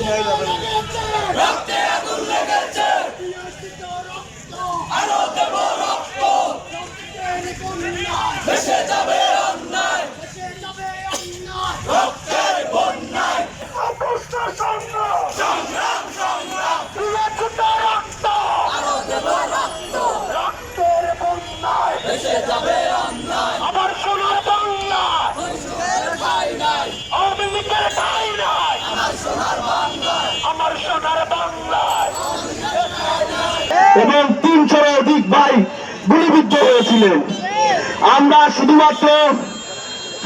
ना এবং তিনশোর অধিক ভাই গুলিবিদ্ধ হয়েছিলেন। আমরা শুধুমাত্র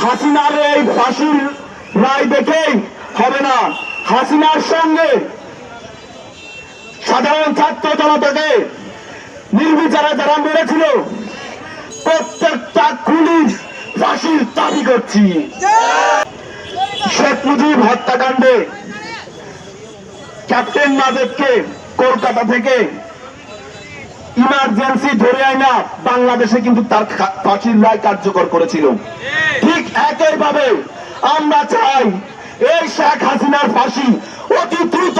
হাসিনার এই ফাঁসির রায় দেখেই হবে না। হাসিনার সঙ্গে সাধারণ ছাত্র জনতাকে নির্বিচারে যারা মেরেছিল, প্রত্যেকটা খুনির ফাঁসির দাবি করছি। শেখ মুজিব হত্যাকাণ্ডে ক্যাপ্টেন মাজেদকে কলকাতা থেকে ইমার্জেন্সি ধরে আইনা বাংলাদেশে কিন্তু তার ফাঁসির রায় কার্যকর করেছিল। ঠিক একইভাবে আমরা চাই এই শেখ হাসিনার ফাঁসি অতি দ্রুত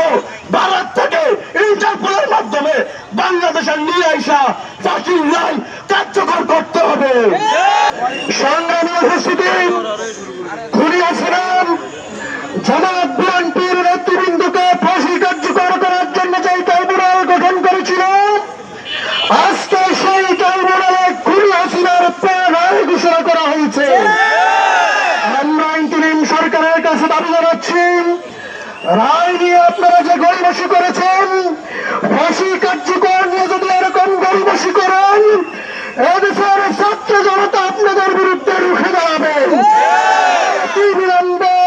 ভারত থেকে ইন্টারপোলের মাধ্যমে বাংলাদেশে নিয়ে আসা ফাঁসির রায় কার্যকর করতে হবে। সংগ্রামী উপস্থিতি, খুনি হাসিনার জামাত বিএনপির নেতৃবৃন্দকে ফাঁসি কার্যকর করার জন্য যে ট্রাইব্যুনাল গঠন করেছিল আজকে সেই ট্রাইব্যুনালে খুনি হাসিনার রায় ঘোষণা করা হয়েছে। আমরা ইন্টারিম সরকারের কাছে দাবি জানাচ্ছি রায় নিয়ে আপনারা যে গরিবসী করেছেন ফাঁসি কার্যকর নিয়ে যদি এরকম গরিবসী করেন এদেশের ছাত্র জনতা আপনাদের বিরুদ্ধে রুখে দাঁড়াবে। বিলম্বে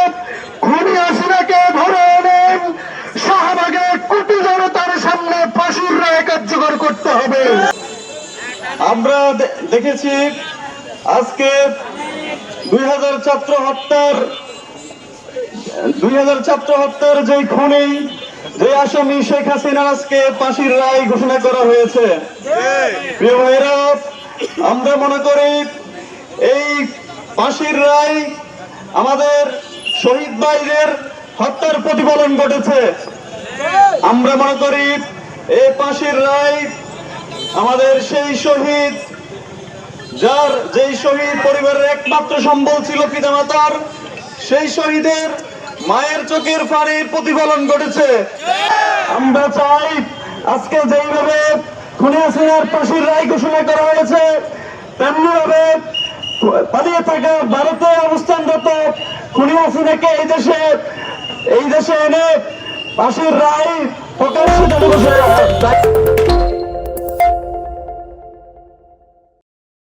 খুনি হাসিনাকে ধরে এনেন শাহবাগে কোটি জনতার সামনে করতে হবে। আমরা দেখেছি আজকে দুই হাজার ছাত্র হত্যার, দুই হাজার ছাত্র হত্যার যে খুনি, যে আসামি শেখ হাসিনা আজকে ফাঁসির রায় ঘোষণা করা হয়েছে। প্রিয় ভাইরা আমরা মনে করি এই ফাঁসির রায় আমাদের শহীদ ভাইদের হত্যার প্রতিফলন ঘটেছে। আমরা মনে করি এই ফাঁসির রায় আমাদের সেই শহীদ, যার যেই শহীদ পরিবারের একমাত্র সম্বল ছিল পিতামাতার, সেই শহীদের মায়ের চোখের পানির প্রতিফলন ঘটেছে। আমরা চাই আজকে যেইভাবে খুনি ফাঁসির রায় ঘোষণা করা হয়েছে তেমনি ভাবে পালিয়ে থাকা ভারতে অবস্থানরত খুনি এই দেশে এই দেশে এনে ফাঁসির রায় প্রকাশ্যে Bye.